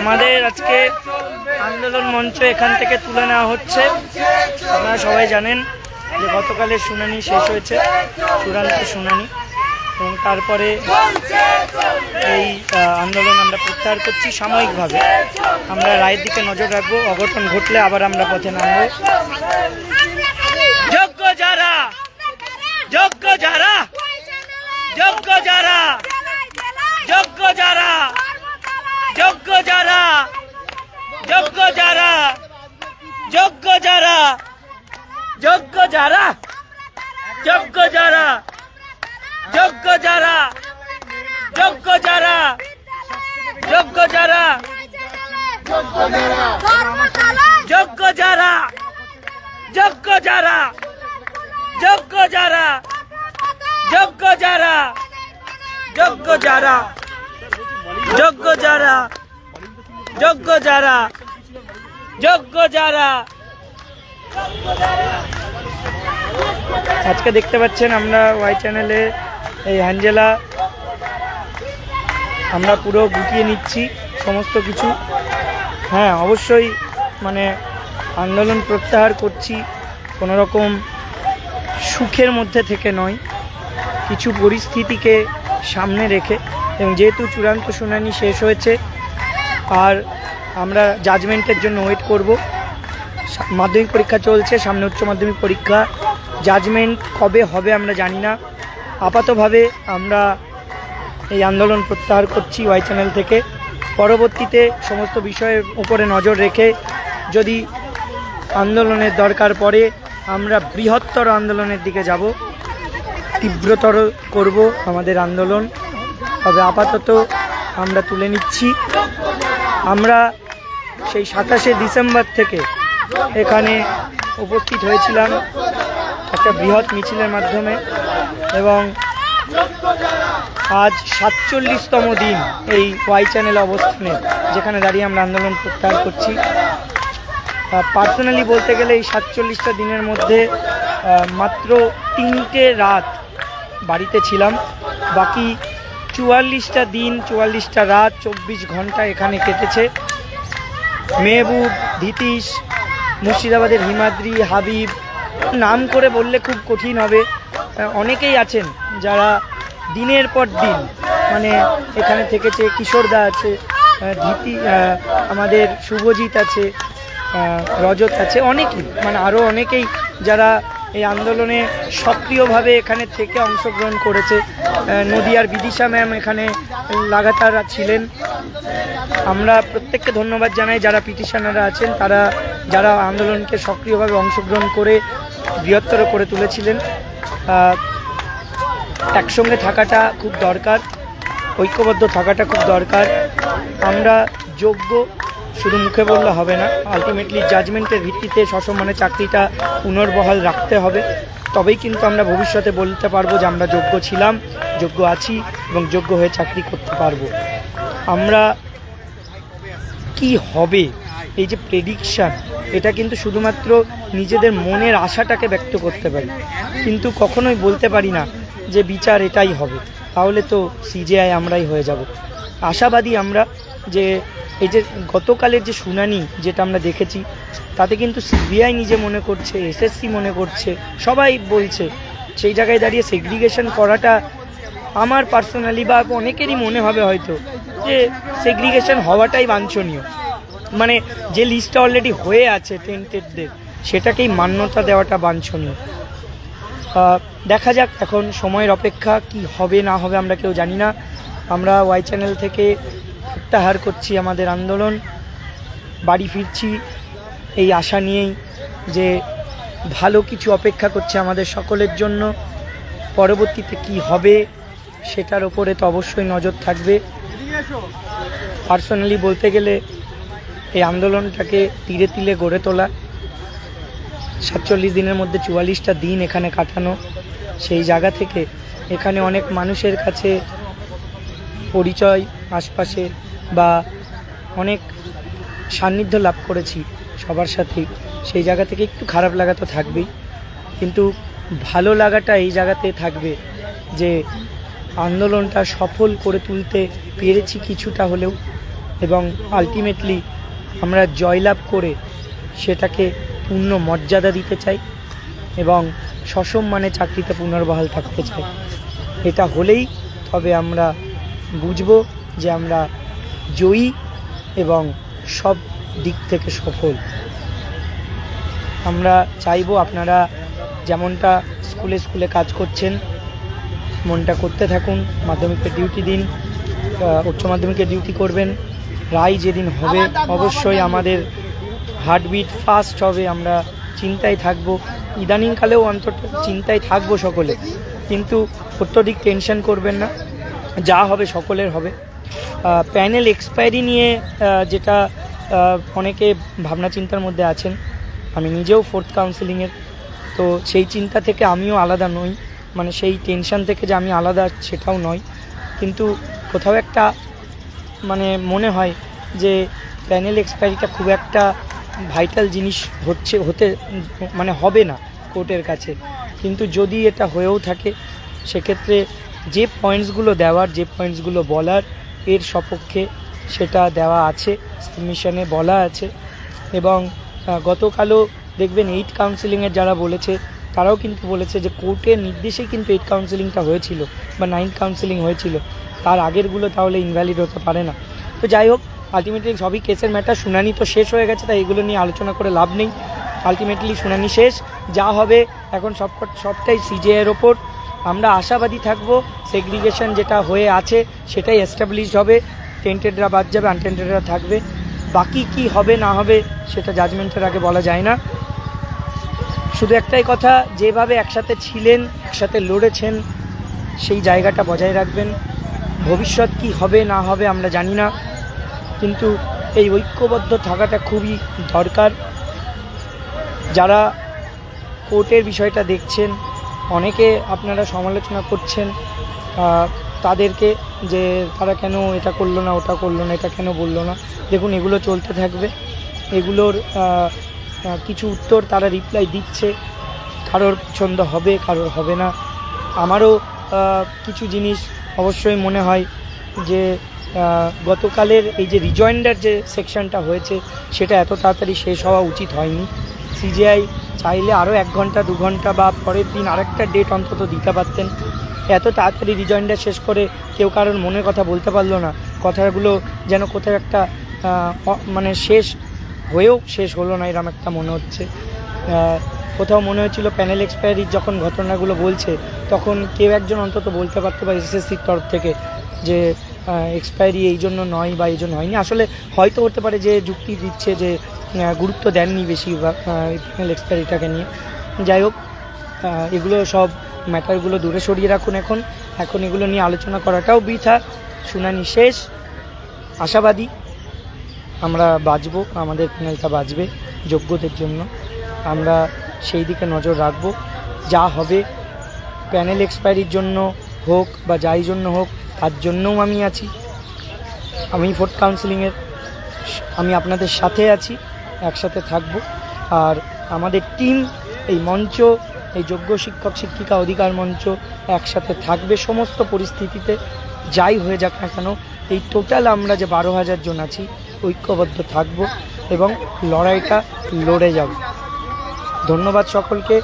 আমাদের আজকে আন্দোলন মঞ্চ এখান থেকে তুলে নেওয়া হচ্ছে। আপনারা সবাই জানেন যে গতকালের শুনানি শেষ হয়েছে, চূড়ান্ত শুনানি। এবং তারপরে এই আন্দোলন আমরা প্রত্যাহার করছি সাময়িকভাবে। আমরা রায়ের দিকে নজর রাখব, অঘটন ঘটলে আবার আমরা পথে নামবো। যোগ্য যারা যোগ্য যারা যোগ্য যারা যোগ্য যারা যোগ্য যারা যোগ্য যারা যোগ্য যারা যোগ্য যারা যোগ্য যারা যোগ্য যারা যোগ্য যারা যোগ্য যারা যোগ্য যারা যোগ্য যারা যোগ্য যারা যোগ্য যারা যোগ্য যারা যোগ্য যারা যোগ্য যারা যোগ্য যারা। আজকে দেখতে পাচ্ছেন আমরা ওয়াই চ্যানেলে এই হ্যাঞ্জেলা আমরা পুরো গুটিয়ে নিচ্ছি সমস্ত কিছু। হ্যাঁ অবশ্যই মানে আন্দোলন প্রত্যাহার করছি, কোনো রকম সুখের মধ্যে থেকে নয়, কিছু পরিস্থিতিকে সামনে রেখে। এবং যেহেতু চূড়ান্ত শুনানি শেষ হয়েছে, আর আমরা জাজমেন্টের জন্য ওয়েট করব। মাধ্যমিক পরীক্ষা চলছে, সামনে উচ্চ মাধ্যমিক পরীক্ষা। জাজমেন্ট কবে হবে আমরা জানি না। আপাতভাবে আমরা এই আন্দোলন প্রত্যাহার করছি ওয়াই চ্যানেল থেকে। পরবর্তীতে সমস্ত বিষয়ের উপরে নজর রেখে যদি আন্দোলনের দরকার পড়ে, আমরা বৃহত্তর আন্দোলনের দিকে যাব। তীব্রতর করব আমাদের আন্দোলন। তবে আপাতত আমরা তুলে নিচ্ছি। আমরা সেই সাতাশে ডিসেম্বর থেকে এখানে উপস্থিত হয়েছিলাম একটা বৃহৎ মিছিলের মাধ্যমে এবং আজ সাতচল্লিশতম দিন এই ওয়াই চ্যানেল অবস্থানে, যেখানে দাঁড়িয়ে আমরা আন্দোলন প্রত্যাহার করছি। পার্সোনালি বলতে গেলে এই সাতচল্লিশটা দিনের মধ্যে মাত্র তিনটে রাত বাড়িতে ছিলাম। বাকি চুয়াল্লিশটা দিন, চুয়াল্লিশটা রাত, চব্বিশ ঘণ্টা এখানে কেটেছে। মেহবুব ধীতিশ মুর্শিদাবাদের হিমাদ্রি, হাবিব, নাম করে বললে খুব কঠিন হবে। অনেকেই আছেন যারা দিনের পর দিন মানে এখানে থেকেছে, কিশোরদা আছে ধীতি আমাদের শুভজিৎ আছে রজত আছে, অনেকেই মানে আরও অনেকেই যারা এই আন্দোলনে সক্রিয়ভাবে এখানে থেকে অংশগ্রহণ করেছে নদিয়ার বিদিশা ম্যাম এখানে লাগাতার ছিলেন। আমরা প্রত্যেককে ধন্যবাদ জানাই যারা পিটিশনাররা আছেন, তারা যারা আন্দোলনকে সক্রিয়ভাবে অংশগ্রহণ করে বৃহত্তর করে তুলেছিলেন। একসঙ্গে থাকাটা খুব দরকার, ঐক্যবদ্ধ থাকাটা খুব দরকার। আমরা যোগ্য শুধু মুখে বললে হবে না আলটিমেটলি জাজমেন্টের ভিত্তিতে সসম্মানে চাকরিটা পুনর্বহাল রাখতে হবে। তবেই কিন্তু আমরা ভবিষ্যতে বলতে পারব যে আমরা যোগ্য ছিলাম, যোগ্য আছি এবং যোগ্য হয়ে চাকরি করতে পারব। আমরা কি হবে? এই যে প্রেডিকশান এটা কিন্তু শুধুমাত্র নিজেদের মনের আশাটাকে ব্যক্ত করতে পারি। কিন্তু কখনোই বলতে পারি না যে বিচার এটাই হবে। তাহলে তো সিজেআই আমরাই হয়ে যাব। আশাবাদী আমরা যে এই যে গতকালের যে শুনানি যেটা আমরা দেখেছি, তাতে কিন্তু সিবিআই নিজে মনে করছে, এসএসসি মনে করছে, সবাই বলছে সেই জায়গায় দাঁড়িয়ে সেগ্রিগেশন করাটা আমার পার্সোনালি বা অনেকেরই মনে হবে হয়তো যে সেগ্রিগেশন হওয়াটাই বাঞ্ছনীয়। মানে যে লিস্টটা অলরেডি হয়ে আছে টেন্টেডদের সেটাকেই মান্যতা দেওয়াটা বাঞ্ছনীয়। দেখা যাক এখন সময়ের অপেক্ষা কি হবে না হবে আমরা কেউ জানি না। আমরা ওয়াই চ্যানেল থেকে প্রত্যাহার করছি আমাদের আন্দোলন। বাড়ি ফিরছি এই আশা নিয়েই যে ভালো কিছু অপেক্ষা করছে আমাদের সকলের জন্য। পরবর্তীতে কি হবে সেটার ওপরে তো অবশ্যই নজর থাকবে। পার্সোনালি বলতে গেলে এই আন্দোলনটাকে তীরে তিলে গড়ে তোলা। সাতচল্লিশ দিনের মধ্যে চুয়াল্লিশটা দিন এখানে কাটানো। সেই জায়গা থেকে এখানে অনেক মানুষের কাছে পরিচয়, আশপাশে বা অনেক সান্নিধ্য লাভ করেছি সবার সাথেই সেই জায়গা থেকে একটু খারাপ লাগা তো থাকবেই। কিন্তু ভালো লাগাটা এই জায়গাতে থাকবে যে আন্দোলনটা সফল করে তুলতে পেরেছি কিছুটা হলেও এবং আলটিমেটলি আমরা জয়লাভ করে সেটাকে পূর্ণ মর্যাদা দিতে চাই এবং সসম্মানে চাকরিতে পুনর্বহাল থাকতে চাই। এটা হলেই তবে আমরা বুঝব যে আমরা জয়ী এবং সব দিক থেকে সফল। আমরা চাইব আপনারা যেমনটা স্কুলে স্কুলে কাজ করছেন মনটা করতে থাকুন মাধ্যমিকের ডিউটি দিন উচ্চ মাধ্যমিকের ডিউটি করবেন। রায় যেদিন হবে অবশ্যই আমাদের হার্টবিট ফাস্ট হবে আমরা চিন্তায় থাকব। ইদানিংকালেও অন্তত চিন্তায় থাকব সকলে কিন্তু অত্যধিক টেনশন করবেন না। যা হবে, সকলের হবে। প্যানেল এক্সপায়ারি নিয়ে যেটা অনেকে ভাবনা চিন্তার মধ্যে আছেন, আমি নিজেও ফোর্থ কাউন্সিলিংয়ের তো সেই চিন্তা থেকে আমিও আলাদা নই। মানে সেই টেনশন থেকে যে আমি আলাদা, সেটাও নয়। কিন্তু কোথাও একটা মানে মনে হয় যে প্যানেল এক্সপায়ারিটা খুব একটা ভাইটাল জিনিস হচ্ছে, হতে মানে হবে না কোর্টের কাছে। কিন্তু যদি এটা হয়েও থাকে, সেক্ষেত্রে যে পয়েন্টসগুলো দেওয়ার, যে পয়েন্টসগুলো বলার, এর সপক্ষে সেটা দেওয়া আছে সাবমিশনে বলা আছে। এবং গতকালও দেখবেন এইট কাউন্সিলিংয়ের যারা বলেছে, তারাও কিন্তু বলেছে যে কোর্টের নির্দেশেই কিন্তু এইট কাউন্সিলিংটা হয়েছিল বা নাইন্থ কাউন্সিলিং হয়েছিল। তার আগেরগুলো তাহলে ইনভ্যালিড হতে পারে না। তো যাই হোক আলটিমেটলি সবই কেসের ম্যাটার শুনানি তো শেষ হয়ে গেছে, তাই এগুলো নিয়ে আলোচনা করে লাভ নেই। আলটিমেটলি শুনানি শেষ, যা হবে এখন সব সবটাই সিজিআইয়ের ওপর। আমরা আশাবাদী থাকব সেগ্রিগেশন যেটা হয়ে আছে সেটাই এস্টাবলিশড হবে। টেন্টেডরা বাদ যাবে আনটেন্টেডরা থাকবে। বাকি কি হবে, না হবে সেটা জাজমেন্টের আগে বলা যায় না। শুধু একটাই কথা, যেভাবে একসাথে ছিলেন, একসাথে লড়েছেন, সেই জায়গাটা বজায় রাখবেন। ভবিষ্যৎ কি হবে, না হবে আমরা জানি না। কিন্তু এই ঐক্যবদ্ধ থাকাটা খুবই দরকার। যারা কোর্টের বিষয়টা দেখছেন অনেকে আপনারা সমালোচনা করছেন তাদেরকে যে তারা কেন এটা করল না, ওটা করল না, এটা কেন বলল না। দেখুন, এগুলো চলতে থাকবে। এগুলোর কিছু উত্তর তারা রিপ্লাই দিচ্ছে। কারোর পছন্দ হবে, কারোর হবে না। আমারও কিছু জিনিস অবশ্যই মনে হয় যে গতকালের এই যে রিজয়েন্ডার যে সেকশনটা হয়েছে, সেটা এত তাড়াতাড়ি শেষ হওয়া উচিত হয়নি। সিজিআই চাইলে আরও এক ঘণ্টা, দু ঘণ্টা বা পরের দিন আরেকটা ডেট অন্তত দিতে পারতেন। এত তাড়াতাড়ি রিজয়েন্ডার শেষ করে কেউ কারোর মনের কথা বলতে পারল না। কথাগুলো যেন কোথাও একটা মানে শেষ হয়েও শেষ হলো না, এরম একটা মনে হচ্ছে। কোথাও মনে হচ্ছিল প্যানেল এক্সপায়ারির যখন ঘটনাগুলো বলছে, তখন কেউ একজন অন্তত বলতে পারতো বা এসএসসির তরফ থেকে যে এক্সপায়ারি এই জন্য নয় বা এই জন্য হয়নি। আসলে হয়তো হতে পারে যে যুক্তি দিচ্ছে যে গুরুত্ব দেননি বেশি প্যানেল এক্সপায়ারিটাকে নিয়ে। যাই হোক এগুলো সব ম্যাটারগুলো দূরে সরিয়ে রাখুন এখন। এখন এগুলো নিয়ে আলোচনা করাটাও বৃথা, শুনানি শেষ। আশাবাদী আমরা বাঁচবো, আমাদের প্যানেলটা বাঁচবে যোগ্যদের জন্য। আমরা সেই দিকে নজর রাখব। যা হবে প্যানেল এক্সপায়ারির জন্য হোক বা যাই জন্য হোক, তার জন্যও আমি আছি। আমি ফোর্থ কাউন্সিলিংয়ের আমি আপনাদের সাথে আছি, একসাথে থাকব। আর আমাদের টিম, এই মঞ্চ, এই যোগ্য শিক্ষক, শিক্ষিকা অধিকার মঞ্চ একসাথে থাকবে সমস্ত পরিস্থিতিতে। যাই হয়ে যাক না কেন, এই টোটাল আমরা যে বারো হাজার জন আছি, ঐক্যবদ্ধ থাকব এবং লড়াইটা লড়ে যাব। ধন্যবাদ সকলকে।